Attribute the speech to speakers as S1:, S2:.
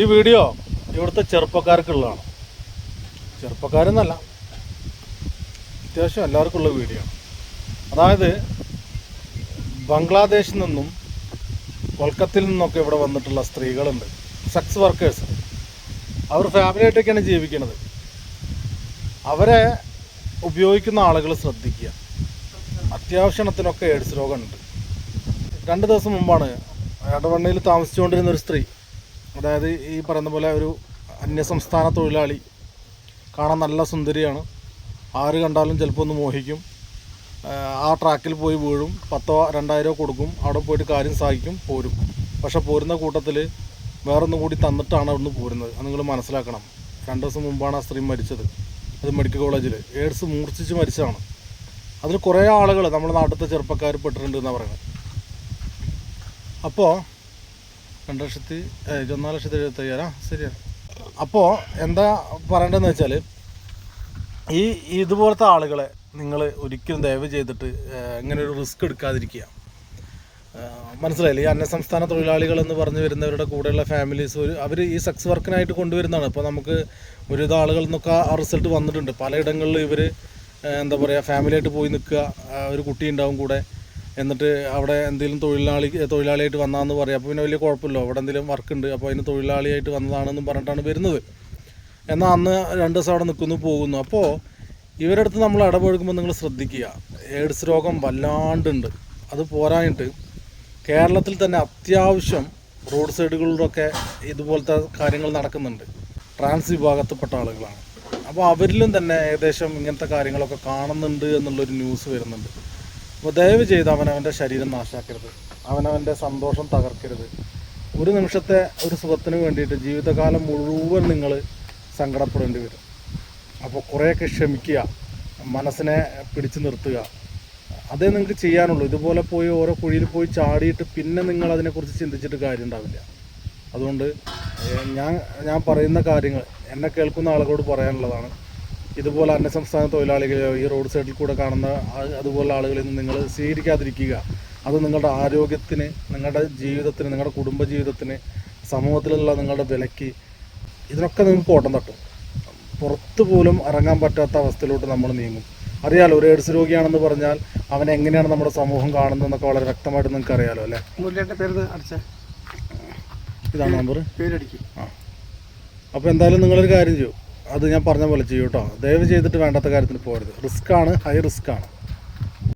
S1: ഈ വീഡിയോ ഇവിടുത്തെ ചെറുപ്പക്കാർക്കുള്ളതാണ്. ചെറുപ്പക്കാരെന്നല്ല. അത്യാവശ്യം എല്ലാവർക്കും ഉള്ള വീഡിയോ. അതായത് ബംഗ്ലാദേശിൽ നിന്നും കൊൽക്കത്തയിൽ നിന്നൊക്കെ ഇവിടെ വന്നിട്ടുള്ള സ്ത്രീകളുണ്ട്. Sex workers. അവർ ഫാമിലിയായിട്ടൊക്കെയാണ് ജീവിക്കുന്നത്. അവരെ ഉപയോഗിക്കുന്ന ആളുകൾ ശ്രദ്ധിക്കുക. അത്യാവശ്യത്തിനൊക്കെ എയ്ഡ്സ് രോഗമുണ്ട്. രണ്ട് ദിവസം മുമ്പാണ് എടവണ്ണയിൽ താമസിച്ചുകൊണ്ടിരുന്ന ഒരു സ്ത്രീ അതായത് ഈ പറയുന്ന പോലെ ഒരു അന്യസംസ്ഥാന തൊഴിലാളി കാണാൻ നല്ല സുന്ദരിയാണ്. ആര് കണ്ടാലും ചിലപ്പോൾ ഒന്ന് മോഹിക്കും. ആ ട്രാക്കിൽ പോയി വീഴും. പത്തോ രണ്ടായിരമോ കൊടുക്കും. അവിടെ പോയിട്ട് കാര്യം സാധിക്കും പോരും. പക്ഷെ പോരുന്ന കൂട്ടത്തിൽ വേറൊന്നും കൂടി തന്നിട്ടാണ് അവിടുന്ന് പോരുന്നത്. അത് നിങ്ങൾ മനസ്സിലാക്കണം. രണ്ട് ദിവസം മുമ്പാണ് ആ സ്ത്രീ മരിച്ചത്. അത് മെഡിക്കൽ കോളേജിൽ എയ്ഡ്സ് മൂർച്ഛിച്ച് മരിച്ചതാണ്. അതിൽ കുറേ ആളുകൾ നമ്മുടെ നാട്ടിലത്തെ ചെറുപ്പക്കാർ പെട്ടിട്ടുണ്ട് എന്നാണ് പറയുന്നത്. അപ്പോൾ രണ്ട് ലക്ഷത്തി ഇരുപത്തിനാല് ലക്ഷത്തി എഴുപത്തയ്യായിരം. ശരിയാണ് അപ്പോൾ എന്താ പറയേണ്ടതെന്ന് വെച്ചാൽ ഈ ഇതുപോലത്തെ ആളുകളെ നിങ്ങൾ ഒരിക്കലും ദയവ് ചെയ്തിട്ട് ഇങ്ങനെ ഒരു റിസ്ക് എടുക്കാതിരിക്കുക. മനസ്സിലായില്ലേ? ഈ അന്യസംസ്ഥാന തൊഴിലാളികൾ എന്ന് പറഞ്ഞു വരുന്നവരുടെ കൂടെയുള്ള ഫാമിലീസ് ഒരു അവർ ഈ സെക്സ് വർക്കിനായിട്ട് കൊണ്ടുവരുന്നതാണ്. ഇപ്പോൾ നമുക്ക് ഒരുവിധ ആളുകളിൽ നിന്നൊക്കെ ആ റിസൾട്ട് വന്നിട്ടുണ്ട്. പലയിടങ്ങളിൽ ഇവർ എന്താ പറയുക ഫാമിലിയായിട്ട് പോയി നിൽക്കുക. ഒരു കുട്ടി ഉണ്ടാവും കൂടെ. എന്നിട്ട് അവിടെ എന്തെങ്കിലും തൊഴിലാളി തൊഴിലാളിയായിട്ട് വന്നാന്ന് പറയാം. അപ്പോൾ പിന്നെ വലിയ കുഴപ്പമില്ല. അവിടെ എന്തെങ്കിലും വർക്ക് ഉണ്ട്. അപ്പോൾ അതിന് തൊഴിലാളിയായിട്ട് വന്നതാണെന്നും പറഞ്ഞിട്ടാണ് വരുന്നത്. എന്നാൽ അന്ന് രണ്ട് ദിവസം അവിടെ നിൽക്കുന്നു പോകുന്നു. അപ്പോൾ ഇവരുടെ അടുത്ത് നമ്മൾ ഇടപഴകുമ്പോൾ നിങ്ങൾ ശ്രദ്ധിക്കുക. എയ്ഡ്സ് രോഗം വല്ലാണ്ടുണ്ട്. അത് പോരാഞ്ഞിട്ട് കേരളത്തിൽ തന്നെ അത്യാവശ്യം റോഡ് സൈഡുകളിലൊക്കെ ഇതുപോലത്തെ കാര്യങ്ങൾ നടക്കുന്നുണ്ട്. ട്രാൻസ് വിഭാഗത്തിൽപ്പെട്ട ആളുകളാണ്. അപ്പോൾ അവരിലും തന്നെ ഏകദേശം ഇങ്ങനത്തെ കാര്യങ്ങളൊക്കെ കാണുന്നുണ്ട് എന്നുള്ളൊരു ന്യൂസ് വരുന്നുണ്ട്. അപ്പോൾ ദയവ് ചെയ്ത് അവനവന്റെ ശരീരം നാശാക്കരുത്. അവനവന്റെ സന്തോഷം തകർക്കരുത്. ഒരു നിമിഷത്തെ ഒരു സുഖത്തിന് വേണ്ടിയിട്ട് ജീവിതകാലം മുഴുവൻ നിങ്ങൾ സങ്കടപ്പെടേണ്ടി വരും. അപ്പോൾ കുറേയൊക്കെ ക്ഷമിക്കുക മനസ്സിനെ പിടിച്ചു നിർത്തുക. അതേ നിങ്ങൾക്ക് ചെയ്യാനുള്ളൂ. ഇതുപോലെ പോയി ഓരോ കുഴിയിൽ പോയി ചാടിയിട്ട് പിന്നെ നിങ്ങൾ അതിനെക്കുറിച്ച് ചിന്തിച്ചിട്ട് കാര്യം ഉണ്ടാവില്ല അതുകൊണ്ട് ഞാൻ ഞാൻ പറയുന്ന കാര്യങ്ങൾ എന്നെ കേൾക്കുന്ന ആളുകളോട് പറയാനുള്ളതാണ്. ഇതുപോലെ അന്യസംസ്ഥാന തൊഴിലാളികളെയോ ഈ റോഡ് സൈഡിൽ കൂടെ കാണുന്ന അതുപോലുള്ള ആളുകളിൽ നിന്ന് നിങ്ങൾ സ്വീകരിക്കാതിരിക്കുക. അത് നിങ്ങളുടെ ആരോഗ്യത്തിന് നിങ്ങളുടെ ജീവിതത്തിന് നിങ്ങളുടെ കുടുംബ ജീവിതത്തിന് സമൂഹത്തിലുള്ള നിങ്ങളുടെ വിലയ്ക്ക് ഇതിനൊക്കെ നിങ്ങൾക്ക് ഓട്ടം തട്ടും. പുറത്തു പോലും ഇറങ്ങാൻ പറ്റാത്ത അവസ്ഥയിലോട്ട് നമ്മൾ നീങ്ങും. അറിയാലോ ഒരു എയ്ഡ്സ് രോഗിയാണെന്ന് പറഞ്ഞാൽ അവൻ എങ്ങനെയാണ് നമ്മുടെ സമൂഹം കാണുന്നത് എന്നൊക്കെ വളരെ വ്യക്തമായിട്ട് നിങ്ങൾക്ക് അറിയാലോ അല്ലേ? ഇതാണ് നമ്പർ ആ. അപ്പോൾ എന്തായാലും നിങ്ങളൊരു കാര്യം ചെയ്യൂ. അത് ഞാൻ പറഞ്ഞ പോലെ ചെയ്യൂ കേട്ടോ ദയവ് ചെയ്തിട്ട് വേണ്ടാത്ത കാര്യത്തിന് പോകരുത്. റിസ്ക് ആണ് ഹൈ റിസ്ക് ആണ്